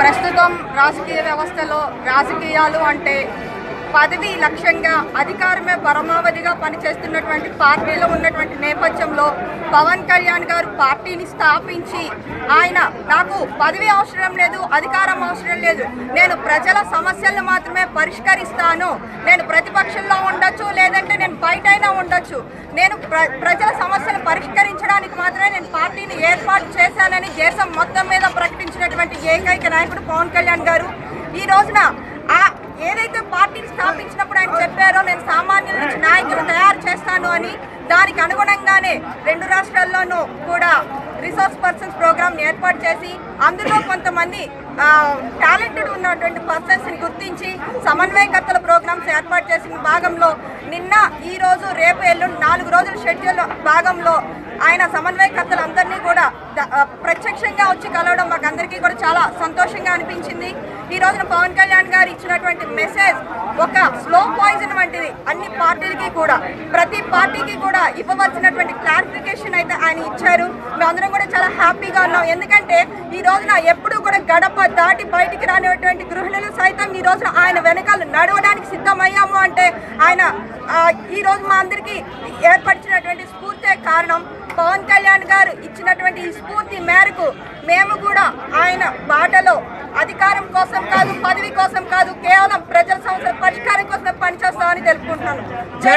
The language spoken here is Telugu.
ప్రస్తుతం రాజకీయ వ్యవస్థలో రాజకీయాలు అంటే పదవి లక్ష్యంగా అధికారమే పరమావధిగా పనిచేస్తున్నటువంటి పార్టీలో ఉన్నటువంటి నేపథ్యంలో పవన్ కళ్యాణ్ గారు పార్టీని స్థాపించి ఆయన నాకు పదవి అవసరం లేదు అధికారం అవసరం లేదు నేను ప్రజల సమస్యలను మాత్రమే పరిష్కరిస్తాను నేను ప్రతిపక్షంలో ఉండొచ్చు లేదంటే నేను బయటైనా ఉండొచ్చు నేను ప్ర ప్రజల సమస్యలు పరిష్కరించడానికి మాత్రమే నేను పార్టీని ఏర్పాటు చేశానని దేశం మొత్తం మీద ప్రకటించినటువంటి ఏకైక నాయకుడు పవన్ కళ్యాణ్ గారు. ఈ రోజున ఆ ఏదైతే పార్టీని స్థాపించినప్పుడు ఆయన చెప్పారో నేను సామాన్యుల నుంచి నాయకులు తయారు చేస్తాను అని దానికి అనుగుణంగానే రెండు రాష్ట్రాల్లోనూ కూడా రిసోర్స్ పర్సన్స్ ప్రోగ్రామ్ని ఏర్పాటు చేసి అందులో కొంతమంది టాలెంటెడ్ ఉన్నటువంటి పర్సన్స్ని గుర్తించి సమన్వయకర్తల ప్రోగ్రామ్స్ ఏర్పాటు చేసిన భాగంలో నిన్న ఈ రోజు రేపు ఎల్లుండి నాలుగు రోజుల షెడ్యూల్ భాగంలో ఆయన సమన్వయకర్తలందరినీ ప్రత్యక్షంగా వచ్చి కలవడం మాకు అందరికీ కూడా చాలా సంతోషంగా అనిపించింది. ఈ రోజున పవన్ కళ్యాణ్ గారు ఇచ్చినటువంటి మెసేజ్ ఒక స్లో పాయిజన్ వంటిది అన్ని పార్టీలకి కూడా. ప్రతి పార్టీకి కూడా ఇవ్వవలసినటువంటి క్లారిఫికేషన్ అయితే ఆయన ఇచ్చారు. మేమందరం కూడా చాలా హ్యాపీగా ఉన్నాం. ఎందుకంటే ఈ రోజున ఎప్పుడు కూడా గడప దాటి బయటికి రానిటువంటి గృహిణులు సైతం ఈ రోజున ఆయన వెనకాల నడవడానికి సిద్ధమయ్యాము అంటే ఆయన ఈ రోజు మా అందరికీ ఏర్పరిచినటువంటి స్ఫూర్తే కారణం. పవన్ కళ్యాణ్ గారు ఇచ్చినటువంటి ఈ స్ఫూర్తి మేరకు మేము కూడా ఆయన బాటలో అధికారం కోసం కాదు పదవి కోసం కాదు కేవలం ప్రజల సమస్యల పరిష్కారం కోసం పనిచేస్తామని తెలుపుకుంటున్నాను. జై